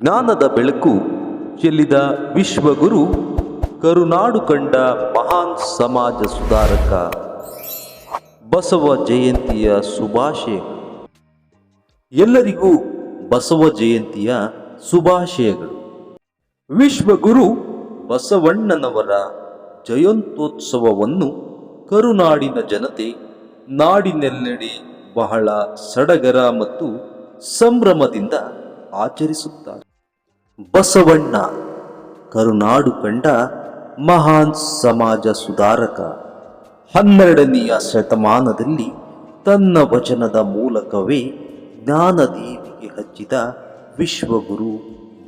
ಜ್ಞಾನದ ಬೆಳಕು ಚೆಲ್ಲಿದ ವಿಶ್ವಗುರು ಕರುನಾಡು ಕಂಡ ಮಹಾನ್ ಸಮಾಜ ಸುಧಾರಕ ಬಸವ ಜಯಂತಿಯ ಶುಭಾಶಯ ಎಲ್ಲರಿಗೂ ಬಸವ ಜಯಂತಿಯ ಶುಭಾಶಯಗಳು ವಿಶ್ವಗುರು ಬಸವಣ್ಣನವರ ಜಯಂತ್ಯೋತ್ಸವವನ್ನು ಕರುನಾಡಿನ ಜನತೆ ನಾಡಿನೆಲ್ಲೆಡೆ ಬಹಳ ಸಡಗರ ಮತ್ತು ಸಂಭ್ರಮದಿಂದ ಆಚರಿಸುತ್ತಾರೆ. ಬಸವಣ್ಣ, ಕರುನಾಡು ಕಂಡ ಮಹಾನ್ ಸಮಾಜ ಸುಧಾರಕ. ಹನ್ನೆರಡನೆಯ ಶತಮಾನದಲ್ಲಿ ತನ್ನ ವಚನದ ಮೂಲಕವೇ ಜ್ಞಾನದೇವಿಗೆ ಹಚ್ಚಿದ ವಿಶ್ವಗುರು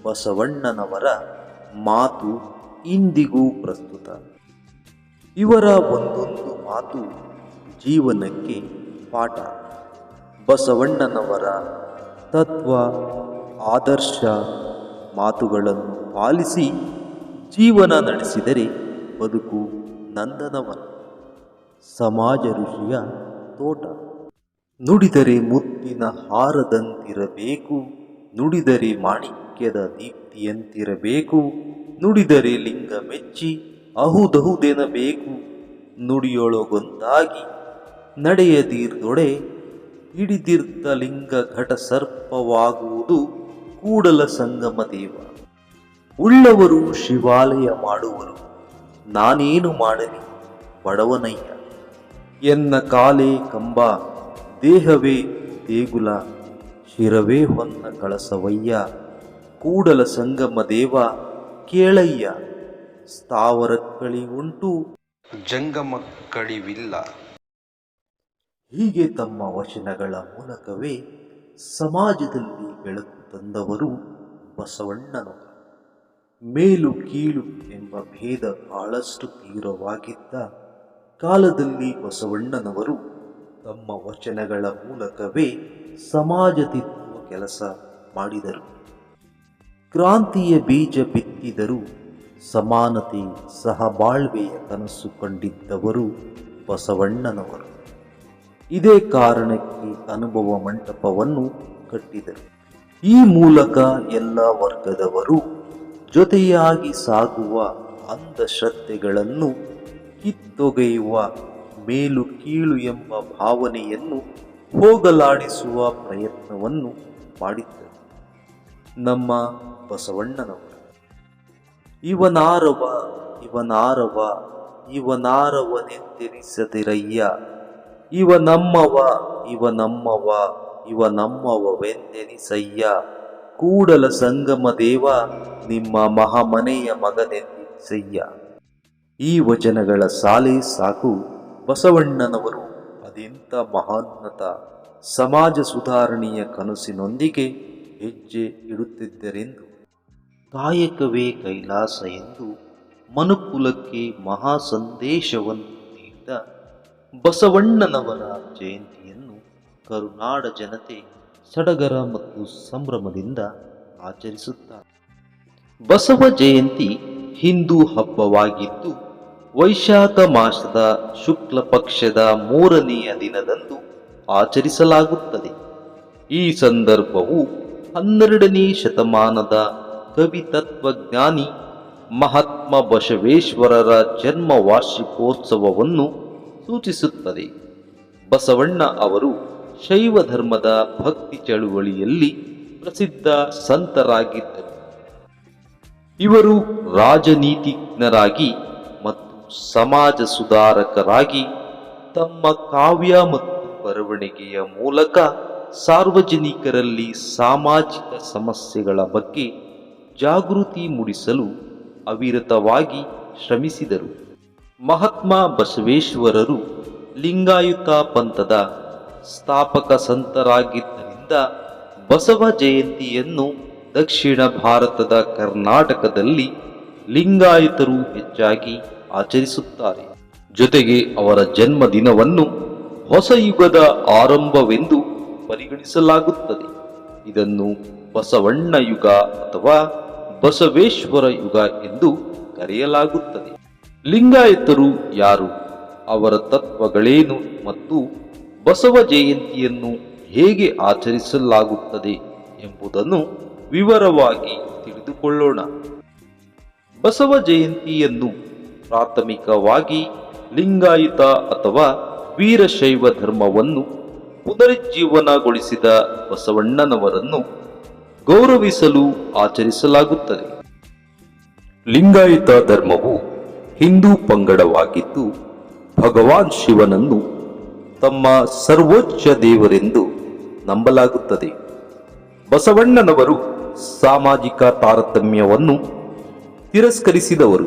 ಬಸವಣ್ಣನವರ ಮಾತು ಇಂದಿಗೂ ಪ್ರಸ್ತುತ. ಇವರ ಒಂದೊಂದು ಮಾತು ಜೀವನಕ್ಕೆ ಪಾಠ. ಬಸವಣ್ಣನವರ ತತ್ವ, ಆದರ್ಶ ಮಾತುಗಳನ್ನು ಪಾಲಿಸಿ ಜೀವನ ನಡೆಸಿದರೆ ಬದುಕು ನಂದನವನ ಸಮಾಜ ಋಷಿಯ ತೋಟ. ನುಡಿದರೆ ಮುತ್ತಿನ ಹಾರದಂತಿರಬೇಕು, ನುಡಿದರೆ ಮಾಣಿಕ್ಯದ ದೀಪ್ತಿಯಂತಿರಬೇಕು, ನುಡಿದರೆ ಲಿಂಗ ಮೆಚ್ಚಿ ಅಹುದಹುದೆನಬೇಕು, ನುಡಿಯೊಳಗೊಂದಾಗಿ ನಡೆಯದೀರ್ದೊಡೆ ಹಿಡಿದಿರ್ತ ಲಿಂಗ ಘಟ ಸರ್ಪವಾಗುವುದು ಕೂಡಲ ಸಂಗಮ ದೇವ. ಉಳ್ಳವರು ಶಿವಾಲಯ ಮಾಡುವರು. ನಾನೇನು ಮಾಡಲಿ? ಬಡವನಯ್ಯ. ಎನ್ನ ಕಾಲೇ ಕಂಬ ದೇಹವೇ ದೇಗುಲ ಶಿರವೇ ಹೊನ್ನ ಕಳಸವಯ್ಯ. ಕೂಡಲ ಸಂಗಮ ದೇವ ಕೇಳಯ್ಯ. ಸ್ಥಾವರಕ್ಕಳಿ ಉಂಟು. ಜಂಗಮ ಕಡಿವಿಲ್ಲ ಹೀಗೆ ತಮ್ಮ ವಚನಗಳ ಮೂಲಕವೇ ಸಮಾಜದಲ್ಲಿ ಬೆಳಕು ತಂದವರು ಬಸವಣ್ಣನು ಮೇಲು ಕೀಳು ಎಂಬ ಭೇದ ಬಹಳಷ್ಟು ತೀವ್ರವಾಗಿದ್ದ ಕಾಲದಲ್ಲಿ ಬಸವಣ್ಣನವರು ತಮ್ಮ ವಚನಗಳ ಮೂಲಕವೇ ಸಮಾಜ ತಿದ್ದುವ ಕೆಲಸ ಮಾಡಿದರು. ಕ್ರಾಂತಿಯ ಬೀಜ ಬಿತ್ತಿದರು ಸಮಾನತೆ ಸಹಬಾಳ್ವೆಯ ಕನಸು ಕಂಡಿದ್ದವರು ಬಸವಣ್ಣನವರು. ಇದೇ ಕಾರಣಕ್ಕೆ ಅನುಭವ ಮಂಟಪವನ್ನು ಕಟ್ಟಿದರು. ಈ ಮೂಲಕ ಎಲ್ಲ ವರ್ಗದವರು ಜೊತೆಯಾಗಿ ಸಾಗುವ ಅಂಧಶ್ರದ್ಧೆಗಳನ್ನು ಕಿತ್ತೊಗೆಯುವ ಮೇಲು ಕೀಳು ಎಂಬ ಭಾವನೆಯನ್ನು ಹೋಗಲಾಡಿಸುವ ಪ್ರಯತ್ನವನ್ನು ಮಾಡಿದ್ದರು. ನಮ್ಮ ಬಸವಣ್ಣನವರು. ಇವನಾರವ ಇವನಾರವ, ಇವನಾರವನೆಂದೆನಿಸದಿರಯ್ಯ. ಇವ ನಮ್ಮವ ಇವ ನಮ್ಮವ ಇವ ನಮ್ಮವವೆಂದೆನಿಸಯ್ಯ. ಕೂಡಲ ಸಂಗಮ ದೇವ, ನಿಮ್ಮ ಮಹಾಮನೆಯ ಮಗನೆಂದಿಸಯ್ಯ ಈ ವಚನಗಳ ಸಾಲೆ ಸಾಕು. ಬಸವಣ್ಣನವರು ಅದೆಂಥ ಮಹಾನ್ನತ. ಸಮಾಜ ಸುಧಾರಣೆಯ ಕನಸಿನೊಂದಿಗೆ ಹೆಜ್ಜೆ ಇಡುತ್ತಿದ್ದರೆಂದು. ಕಾಯಕವೇ ಕೈಲಾಸ ಎಂದು ಮನುಕುಲಕ್ಕೆ ಮಹಾ ಸಂದೇಶವನ್ನು ನೀಡಿದ ಬಸವಣ್ಣನವರ ಜಯಂತಿಯನ್ನು ಕರುನಾಡ ಜನತೆ ಸಡಗರ ಮತ್ತು ಸಂಭ್ರಮದಿಂದ ಆಚರಿಸುತ್ತಾರೆ ಬಸವ ಜಯಂತಿ ಹಿಂದೂ ಹಬ್ಬವಾಗಿದ್ದು, ವೈಶಾಖ ಮಾಸದ ಶುಕ್ಲ ಪಕ್ಷದ ಮೂರನೆಯ ದಿನದಂದು ಆಚರಿಸಲಾಗುತ್ತದೆ. ಈ ಸಂದರ್ಭವು ಹನ್ನೆರಡನೇ ಶತಮಾನದ ಕವಿ ತತ್ವಜ್ಞಾನಿ ಮಹಾತ್ಮ ಬಸವೇಶ್ವರರ ಜನ್ಮ ವಾರ್ಷಿಕೋತ್ಸವವನ್ನು ಸೂಚಿಸುತ್ತದೆ. ಬಸವಣ್ಣ ಅವರು ಶೈವ ಧರ್ಮದ ಭಕ್ತಿ ಚಳುವಳಿಯಲ್ಲಿ ಪ್ರಸಿದ್ಧ ಸಂತರಾಗಿದ್ದರು. ಇವರು ರಾಜನೀತಿಜ್ಞರಾಗಿ ಮತ್ತು ಸಮಾಜ ಸುಧಾರಕರಾಗಿ ತಮ್ಮ ಕಾವ್ಯ ಮತ್ತು ಬರವಣಿಗೆಯ ಮೂಲಕ ಸಾರ್ವಜನಿಕರಲ್ಲಿ ಸಾಮಾಜಿಕ ಸಮಸ್ಯೆಗಳ ಬಗ್ಗೆ ಜಾಗೃತಿ ಮೂಡಿಸಲು ಅವಿರತವಾಗಿ ಶ್ರಮಿಸಿದರು. ಮಹಾತ್ಮ ಬಸವೇಶ್ವರರು ಲಿಂಗಾಯುತ ಪಂಥದ ಸ್ಥಾಪಕ ಸಂತರಾಗಿದ್ದರಿಂದ ಬಸವ ಜಯಂತಿಯನ್ನು ದಕ್ಷಿಣ ಭಾರತದ ಕರ್ನಾಟಕದಲ್ಲಿ ಲಿಂಗಾಯತರು ಹೆಚ್ಚಾಗಿ ಆಚರಿಸುತ್ತಾರೆ. ಜೊತೆಗೆ ಅವರ ಜನ್ಮದಿನವನ್ನು ಹೊಸ ಯುಗದ ಆರಂಭವೆಂದು ಪರಿಗಣಿಸಲಾಗುತ್ತದೆ. ಇದನ್ನು ಬಸವಣ್ಣ ಯುಗ ಅಥವಾ ಬಸವೇಶ್ವರ ಯುಗ ಎಂದು ಕರೆಯಲಾಗುತ್ತದೆ. ಲಿಂಗಾಯತರು ಯಾರು? ಅವರ ತತ್ವಗಳೇನು ಮತ್ತು ಬಸವ ಜಯಂತಿಯನ್ನು ಹೇಗೆ ಆಚರಿಸಲಾಗುತ್ತದೆ ಎಂಬುದನ್ನು ವಿವರವಾಗಿ ತಿಳಿದುಕೊಳ್ಳೋಣ. ಬಸವ ಜಯಂತಿಯನ್ನು ಪ್ರಾಥಮಿಕವಾಗಿ ಲಿಂಗಾಯತ ಅಥವಾ ವೀರಶೈವ ಧರ್ಮವನ್ನು ಪುನರುಜ್ಜೀವನಗೊಳಿಸಿದ ಬಸವಣ್ಣನವರನ್ನು ಗೌರವಿಸಲು ಆಚರಿಸಲಾಗುತ್ತದೆ. ಲಿಂಗಾಯತ ಧರ್ಮವು ಹಿಂದೂ ಪಂಗಡವಾಗಿದ್ದು ಭಗವಾನ್ ಶಿವನನ್ನು ತಮ್ಮ ಸರ್ವೋಚ್ಚ ದೇವರೆಂದು ನಂಬಲಾಗುತ್ತದೆ. ಬಸವಣ್ಣನವರು ಸಾಮಾಜಿಕ ತಾರತಮ್ಯವನ್ನು ತಿರಸ್ಕರಿಸಿದವರು.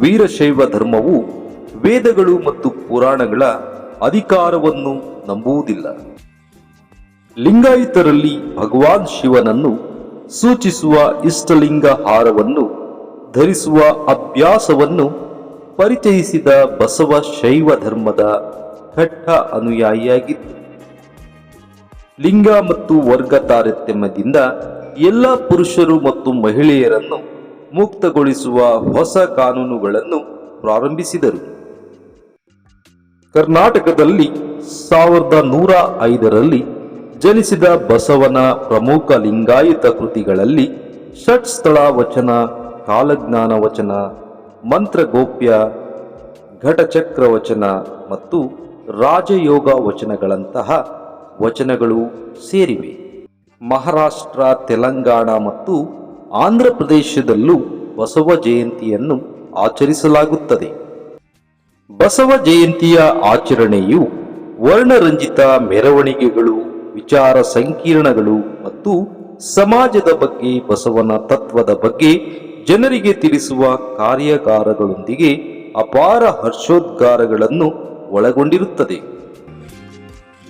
ವೀರಶೈವ ಧರ್ಮವು ವೇದಗಳು ಮತ್ತು ಪುರಾಣಗಳ ಅಧಿಕಾರವನ್ನು ನಂಬುವುದಿಲ್ಲ. ಲಿಂಗಾಯತರಲ್ಲಿ ಭಗವಾನ್ ಶಿವನನ್ನು ಸೂಚಿಸುವ ಇಷ್ಟಲಿಂಗ ಹಾರವನ್ನು ಧರಿಸುವ ಅಭ್ಯಾಸವನ್ನು ಪರಿಚಯಿಸಿದ ಬಸವ ಶೈವ ಧರ್ಮದ ಕಟ್ಟ ಅನುಯಾಯಿಯಾಗಿತ್ತು. ಲಿಂಗ ಮತ್ತು ವರ್ಗ ತಾರತಮ್ಯದಿಂದ ಎಲ್ಲ ಪುರುಷರು ಮತ್ತು ಮಹಿಳೆಯರನ್ನು ಮುಕ್ತಗೊಳಿಸುವ ಹೊಸ ಕಾನೂನುಗಳನ್ನು ಪ್ರಾರಂಭಿಸಿದರು. ಕರ್ನಾಟಕದಲ್ಲಿ ಸಾವಿರದ ನೂರ ಐದರಲ್ಲಿ ಜನಿಸಿದ ಬಸವನ ಪ್ರಮುಖ ಲಿಂಗಾಯತ ಕೃತಿಗಳಲ್ಲಿ ಷಟ್ಸ್ಥಳ ವಚನ, ಕಾಲಜ್ಞಾನ ವಚನ, ಮಂತ್ರಗೋಪ್ಯ, ಘಟಚಕ್ರ ವಚನ ಮತ್ತು ರಾಜಯೋಗ ವಚನಗಳಂತಹ ವಚನಗಳು ಸೇರಿವೆ. ಮಹಾರಾಷ್ಟ್ರ, ತೆಲಂಗಾಣ ಮತ್ತು ಆಂಧ್ರ ಪ್ರದೇಶದಲ್ಲೂ ಬಸವ ಜಯಂತಿಯನ್ನು ಆಚರಿಸಲಾಗುತ್ತದೆ. ಬಸವ ಜಯಂತಿಯ ಆಚರಣೆಯು ವರ್ಣರಂಜಿತ ಮೆರವಣಿಗೆಗಳು, ವಿಚಾರ ಸಂಕೀರ್ಣಗಳು ಮತ್ತು ಸಮಾಜದ ಬಗ್ಗೆ, ಬಸವನ ತತ್ವದ ಬಗ್ಗೆ ಜನರಿಗೆ ತಿಳಿಸುವ ಕಾರ್ಯಾಗಾರಗಳೊಂದಿಗೆ ಅಪಾರ ಹರ್ಷೋದ್ಗಾರಗಳನ್ನು ಒಳಗೊಂಡಿರುತ್ತದೆ.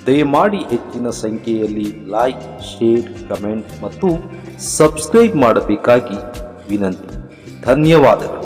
ದಯಮಾಡಿ ಹೆಚ್ಚಿನ ಸಂಖ್ಯೆಯಲ್ಲಿ ಲೈಕ್ ಶೇರ್ ಕಮೆಂಟ್ ಮತ್ತು ಸಬ್ಸ್ಕ್ರೈಬ್ ಮಾಡಬೇಕಾಗಿ ವಿನಂತಿ. ಧನ್ಯವಾದಗಳು.